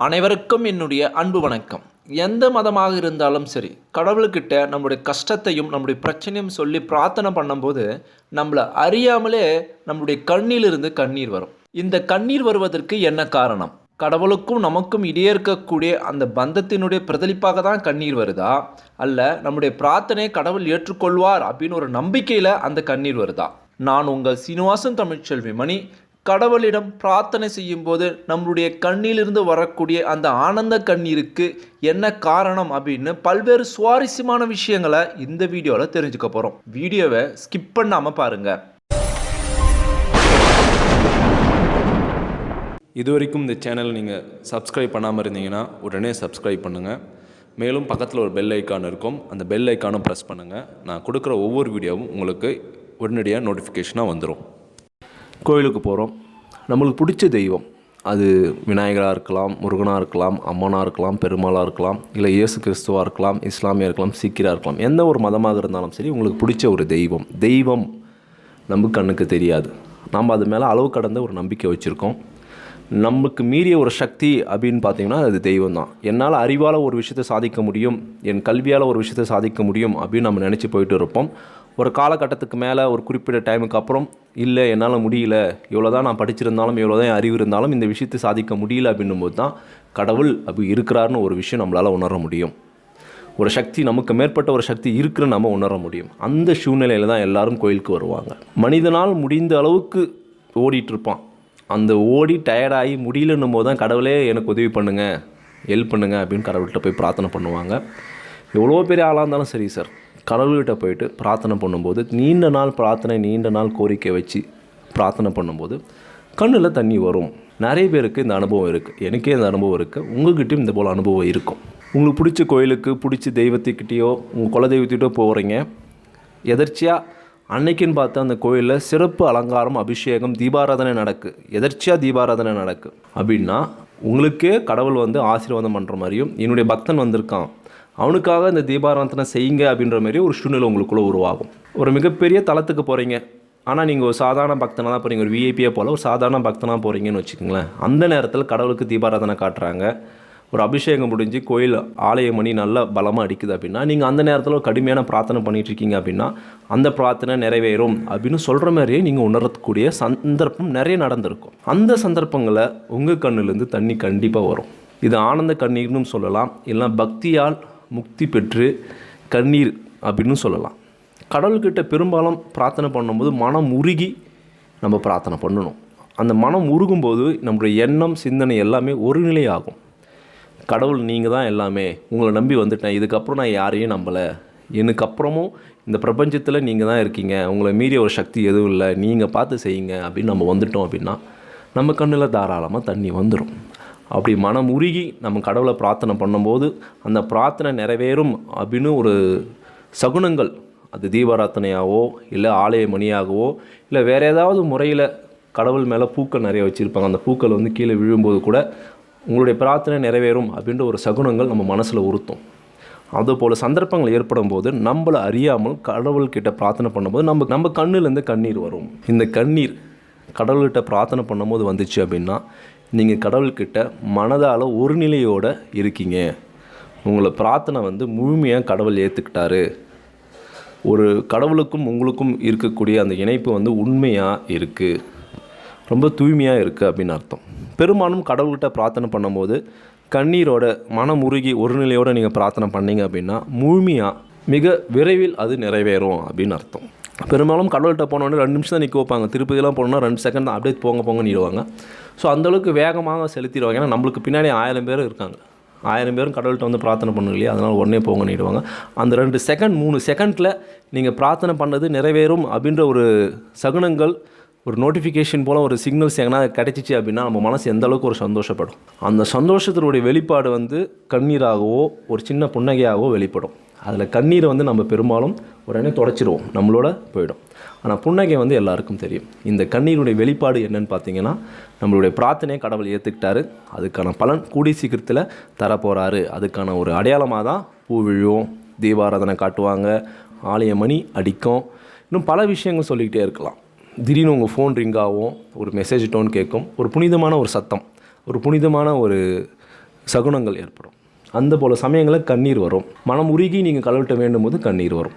அனைவருக்கும் என்னுடைய அன்பு வணக்கம். எந்த மதமாக இருந்தாலும் சரி கடவுள்கிட்ட நம்முடைய கஷ்டத்தையும் நம்முடைய பிரச்சனையும் சொல்லி பிரார்த்தனை பண்ணும்போது நம்மளை அறியாமலே நம்முடைய கண்ணிலிருந்து கண்ணீர் வரும். இந்த கண்ணீர் வருவதற்கு என்ன காரணம்? கடவுளுக்கும் நமக்கும் இடையே இருக்கக்கூடிய அந்த பந்தத்தினுடைய பிரதிலிப்பாக தான் கண்ணீர் வருதா? அல்ல நம்முடைய பிரார்த்தனை கடவுள் ஏற்றுக்கொள்வார் அப்படின்னு ஒரு நம்பிக்கையில் அந்த கண்ணீர் வருதா? நான் உங்கள் சீனிவாசன் தமிழ்ச்செல்வி மணி கடவுளிடம் பிரார்த்தனை செய்யும்போது நம்மளுடைய கண்ணிலிருந்து வரக்கூடிய அந்த ஆனந்த கண்ணீருக்கு என்ன காரணம் அப்படின்னு பல்வேறு சுவாரஸ்யமான விஷயங்களை இந்த வீடியோவில் தெரிஞ்சுக்க போகிறோம் வீடியோவை ஸ்கிப் பண்ணாமல் பாருங்கள் இது வரைக்கும் இந்த சேனலை நீங்கள் சப்ஸ்கிரைப் பண்ணாமல் இருந்தீங்கன்னா உடனே சப்ஸ்கிரைப் பண்ணுங்கள் மேலும் பக்கத்தில் ஒரு பெல் ஐக்கான் இருக்கும். அந்த பெல் ஐக்கானும் ப்ரெஸ் பண்ணுங்கள் நான் கொடுக்குற ஒவ்வொரு வீடியோவும் உங்களுக்கு உடனடியாக நோட்டிஃபிகேஷனாக வந்துடும் கோயிலுக்கு போகிறோம் நம்மளுக்கு பிடிச்ச தெய்வம். அது விநாயகராக இருக்கலாம் முருகனாக இருக்கலாம் அம்மனாக இருக்கலாம் பெருமாளாக இருக்கலாம் இல்லை இயேசு கிறிஸ்துவாக இருக்கலாம் இஸ்லாமியாக இருக்கலாம் சீக்கிராக இருக்கலாம். எந்த ஒரு மதமாக இருந்தாலும் சரி உங்களுக்கு பிடிச்ச ஒரு தெய்வம். தெய்வம் நம்ம கண்ணுக்கு தெரியாது. நம்ம அது மேலே அளவு கடந்த ஒரு நம்பிக்கை வச்சுருக்கோம். நமக்கு மீறிய ஒரு சக்தி அப்படின்னு பார்த்தீங்கன்னா அது தெய்வம் தான் என்னால் அறிவால் ஒரு விஷயத்தை சாதிக்க முடியும் என் கல்வியால் ஒரு விஷயத்தை சாதிக்க முடியும் அப்படின்னு நம்ம நினச்சி போயிட்டு இருப்போம். ஒரு காலகட்டத்துக்கு மேலே ஒரு குறிப்பிட்ட டைமுக்கு அப்புறம் இல்லை என்னால் முடியல. இவ்வளோ தான் நான் படிச்சிருந்தாலும் இவ்வளோ தான் அறிவு இருந்தாலும் இந்த விஷயத்தை சாதிக்க முடியல. அப்படின்னும் போது தான் கடவுள் அப்படி இருக்கிறாருன்னு ஒரு விஷயம் நம்மளால் உணர முடியும். ஒரு சக்தி நமக்கு மேற்பட்ட ஒரு சக்தி இருக்குன்னு நம்ம உணர முடியும். அந்த சூழ்நிலையில் தான் எல்லாரும் கோயிலுக்கு வருவாங்க. மனிதனால் முடிந்த அளவுக்கு ஓடிட்டுருப்பான் அந்த ஓடி டயர்டாகி முடியலன்னும் போது தான் கடவுளே எனக்கு உதவி பண்ணுங்கள் ஹெல்ப் பண்ணுங்கள் அப்படின்னு கடவுள்கிட்ட போய் பிரார்த்தனை பண்ணுவாங்க. எவ்வளோ பெரிய ஆளாக இருந்தாலும் சரி சார். கடவுள்கிட்ட போயிட்டு பிரார்த்தனை பண்ணும்போது நீண்ட நாள் பிரார்த்தனை நீண்ட நாள் கோரிக்கை வச்சு பிரார்த்தனை பண்ணும்போது கண்ணில் தண்ணி வரும். நிறைய பேருக்கு இந்த அனுபவம் இருக்குது எனக்கே இந்த அனுபவம் இருக்குது உங்கள்கிட்டயும் இந்த போல் அனுபவம் இருக்கும். உங்களுக்கு பிடிச்ச கோயிலுக்கு பிடிச்ச தெய்வத்துக்கிட்டேயோ உங்கள் குல தெய்வத்திட்டோ போகிறீங்க எதர்ச்சியாக அன்னைக்குன்னு பார்த்து அந்த கோயிலில் சிறப்பு அலங்காரம் அபிஷேகம் தீபாராதனை நடக்கு. எதர்ச்சியாக தீபாராதனை நடக்கு. அப்படின்னா உங்களுக்கே கடவுள் வந்து ஆசீர்வாதம் பண்ணுற மாதிரியும் என்னுடைய பக்தன் வந்திருக்கான். அவனுக்காக இந்த தீபாராதனை செய்யுங்க அப்படின்ற மாதிரி ஒரு சூழ்நிலை உங்களுக்குள்ளே உருவாகும். ஒரு மிகப்பெரிய தளத்துக்கு போகிறீங்க ஆனால் நீங்கள் ஒரு சாதாரண பக்தனாக தான் போகிறீங்க ஒரு விஐபியை போல் ஒரு சாதாரண பக்தனாக போகிறீங்கன்னு வச்சுக்கோங்களேன். அந்த நேரத்தில் கடவுளுக்கு தீபாராதனை காட்டுறாங்க. ஒரு அபிஷேகம் முடிஞ்சு கோயில் ஆலய மணி நல்லா பலமாக அடிக்குது அப்படின்னா நீங்கள் அந்த நேரத்தில் ஒரு கடுமையான பிரார்த்தனை பண்ணிகிட்ருக்கீங்க அப்படின்னா அந்த பிரார்த்தனை நிறைவேறும் அப்படின்னு சொல்கிற மாதிரியே நீங்கள் உணரக்கூடிய சந்தர்ப்பம் நிறைய நடந்திருக்கும். அந்த சந்தர்ப்பங்களை உங்கள் கண்ணுலேருந்து தண்ணி கண்டிப்பாக வரும். இது ஆனந்த கண்ணீர்னு சொல்லலாம். இல்லைனா பக்தியால் முக்தி பெற்று கண்ணீர் அப்படின்னு சொல்லலாம். கடவுள்கிட்ட பெரும்பாலும் பிரார்த்தனை பண்ணும்போது மனம் உருகி நம்ம பிரார்த்தனை பண்ணணும். அந்த மனம் உருகும்போது நம்முடைய எண்ணம் சிந்தனை எல்லாமே ஒருநிலையாகும் கடவுள் நீங்கள் தான் எல்லாமே. உங்களை நம்பி வந்துட்டேன். இதுக்கப்புறம் நான் யாரையும் நம்பலை. எனக்கு அப்புறமும் இந்த பிரபஞ்சத்தில் நீங்கள் தான் இருக்கீங்க. உங்களை மீறிய ஒரு சக்தி எதுவும் இல்லை. நீங்கள் பார்த்து செய்யுங்க அப்படின்னு நம்ம வந்துட்டோம் அப்படின்னா நம்ம கண்ணில் தாராளமாக தண்ணி வந்துடும் அப்படி மனம் உருகி நம்ம கடவுளை பிரார்த்தனை பண்ணும்போது அந்த பிரார்த்தனை நிறைவேறும் அப்படின்னு ஒரு சகுனங்கள். அது தீபாராத்தனையாகவோ இல்லை ஆலய மணியாகவோ இல்லை வேறு ஏதாவது முறையில் கடவுள் மேலே பூக்கள் நிறைய வச்சுருப்பாங்க. அந்த பூக்கள் வந்து கீழே விழும்போது கூட உங்களுடைய பிரார்த்தனை நிறைவேறும் அப்படின்ற ஒரு சகுனங்கள் நம்ம மனசில் உறுத்தும். அதுபோல் சந்தர்ப்பங்கள் ஏற்படும் போது நம்மளை அறியாமல் கடவுள்கிட்ட பிரார்த்தனை பண்ணும்போது நம்ம நம்ம கண்ணுலேருந்து கண்ணீர் வரும். இந்த கண்ணீர் கடவுள்கிட்ட பிரார்த்தனை பண்ணும்போது வந்துச்சு அப்படின்னா நீங்கள் கடவுள்கிட்ட மனதால் ஒரு நிலையோடு இருக்கீங்க. உங்களை பிரார்த்தனை வந்து முழுமையாக கடவுள் ஏற்றுக்கிட்டாரு ஒரு கடவுளுக்கும் உங்களுக்கும் இருக்கக்கூடிய அந்த இணைப்பு வந்து உண்மையாக இருக்குது ரொம்ப தூய்மையாக இருக்குது அப்படின்னு அர்த்தம். பெரும்பாலும் கடவுள்கிட்ட பிரார்த்தனை பண்ணும்போது கண்ணீரோட மனம் உருகி ஒரு நிலையோடு நீங்கள் பிரார்த்தனை பண்ணீங்க அப்படின்னா முழுமையாக மிக விரைவில் அது நிறைவேறும் அப்படின்னு அர்த்தம். பெரும்பாலும் கடவுள்கிட்ட போனோடனே ரெண்டு நிமிஷம் தான் நிற்க வைப்பாங்க. திருப்பதிலாம் போனோன்னா ரெண்டு செகண்ட் தான் அப்படியே போங்க போங்க நிடுவாங்க ஸோ அந்தளவுக்கு வேகமாக செலுத்திடுவாங்க. ஏன்னா நம்மளுக்கு பின்னாடி ஆயிரம் பேர் இருக்காங்க. ஆயிரம் பேரும் கடவுள்கிட்ட வந்து பிரார்த்தனை பண்ணுங்க இல்லையா? அதனால் உடனே போங்க நீடுவாங்க அந்த ரெண்டு செகண்ட் மூணு செகண்டில் நீங்கள் பிரார்த்தனை பண்ணது நிறைவேறும் அப்படின்ற ஒரு சகுனங்கள் ஒரு நோட்டிஃபிகேஷன் போல் ஒரு சிக்னல்ஸ் எங்கன்னா கிடைச்சிச்சு அப்படின்னா நம்ம மனசு எந்த அளவுக்கு ஒரு சந்தோஷப்படும்? அந்த சந்தோஷத்தினுடைய வெளிப்பாடு வந்து கண்ணீராகவோ ஒரு சின்ன புன்னகையாகவோ வெளிப்படும். அதில் கண்ணீரை வந்து நம்ம பெரும்பாலும் உடனே தொடச்சிடுவோம் நம்மளோட போயிடும். ஆனால் புன்னகை வந்து எல்லாருக்கும் தெரியும். இந்த கண்ணீருடைய வெளிப்பாடு என்னன்னு பார்த்தீங்கன்னா நம்மளுடைய பிரார்த்தனையை கடவுள் ஏற்றுக்கிட்டாரு அதுக்கான பலன் கூடி சீக்கிரத்தில் தரப்போகிறாரு அதுக்கான ஒரு அடையாளமாக தான் பூ விழுவும் தீபாராதனை காட்டுவாங்க ஆலய மணி அடிக்கும். இன்னும் பல விஷயங்கள் சொல்லிக்கிட்டே இருக்கலாம். திடீர்னு உங்கள் ஃபோன் ரிங் ஆகும் ஒரு மெசேஜ் டோன் கேட்கும். ஒரு புனிதமான ஒரு சத்தம் ஒரு புனிதமான ஒரு சகுனங்கள் ஏற்படும். அந்த போல் சமயங்களில் கண்ணீர் வரும். மனம் உருகி நீங்கள் கடவுள்கிட்ட வேண்டும் போது கண்ணீர் வரும்.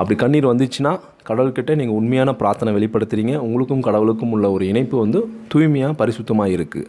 அப்படி கண்ணீர் வந்துச்சுன்னா கடவுள்கிட்ட நீங்கள் உண்மையான பிரார்த்தனை வெளிப்படுத்துகிறீங்க உங்களுக்கும் கடவுளுக்கும் உள்ள ஒரு இணைப்பு வந்து தூய்மையாக பரிசுத்தமாக இருக்குது